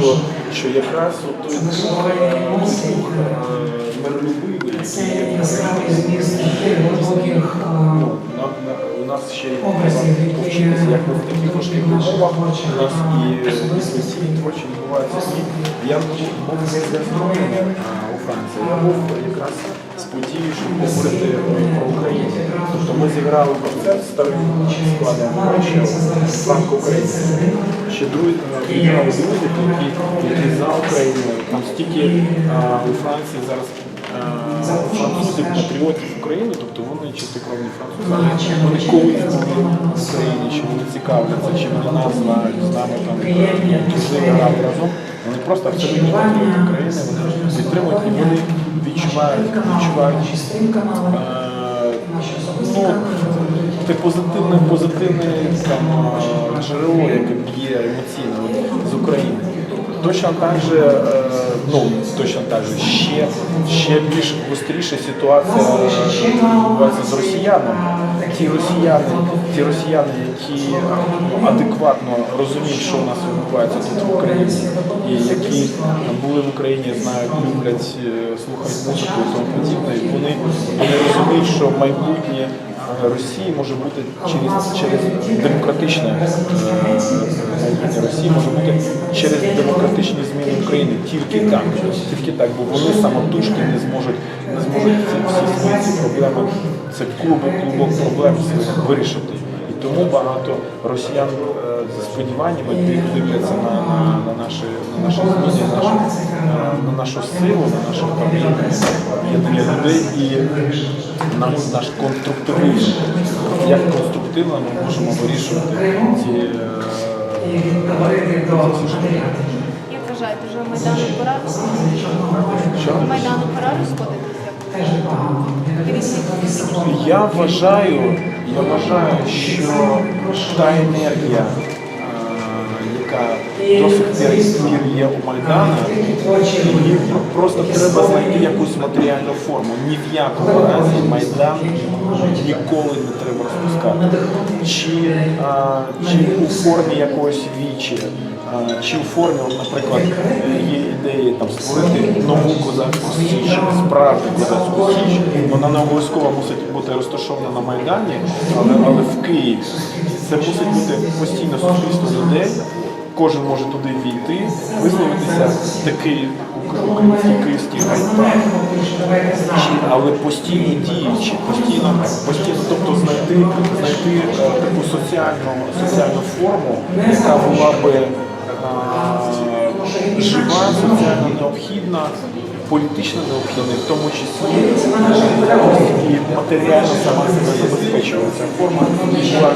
що, що якраз той е, е, миролюбивий, Це який нас ще повчитися, як ми в таких важких умовах, у нас і дискусії творчі відбуваються. Я був не з гастрономів у Франції, я був якраз з подією, щоб говорити про Україну. Тобто ми зіграли концерт старим складом франко-українським. Ще друзі друзі, які, за Україну. Там стільки у Франції зараз французів патріотів України, тобто вони чистокровні французи, вони колись в Україні, чи вони цікавляться, чи вони нас знають, з нами там дружили, разом. Вони просто абсолютні патріоти України, вони підтримують і вони відчувають, відчувають е, ну, те позитивне, позитивне там, е, джерело, яке б'є емоційно з України. Точно так же, е, ну точно так же, ще, ще більш гостріша ситуація е, відбувається з росіянами. Ті росіяни, ті росіяни, які ну, адекватно розуміють, що у нас відбувається тут в Україні, і які були в Україні, знають, люблять, е, слухають музику і тому подібне, вони, вони розуміють, що майбутнє Росії може бути через, через демократичне е, майбутнє Росії може бути через демократичні зміни України. Тільки так, тільки так, бо вони самотужки не зможуть не зможуть всі свої проблеми, це клубок, клубок проблем вирішити. Тому багато росіян е, зі сподіваннями див- дивляться на, на, на наші на наші зміни, на нашу, е, на нашу силу, на нашу там, людей і на наш конструктивизм. Як конструктивно ми можемо вирішувати ці. Е. Як вважаєте, вже Майдану пора Що? Майдану пора розходитися? Я вважаю, я вважаю, що та енергія, е, яка до сих пір є у Майдана, її просто треба знайти якусь матеріальну форму. Ні в якому разі Майдан ніколи не треба розпускати. Чи, а, чи у формі якогось вічі, а, чи у формі, наприклад, є ідеї там створити нову козацьку січ, справжню козацьку січ, вона не обов'язково мусить бути розташована на Майдані, але, але в Києві. Це мусить бути постійно суспільство людей. Кожен може туди війти, висловитися такий український київський гайпак, але постійно діючи, постійно, постійно, тобто знайти, знайти е, таку соціальну, соціальну форму, яка була би е, жива, соціально необхідна, політично необхідна, в тому числі і матеріально сама себе забезпечувала. Ця форма була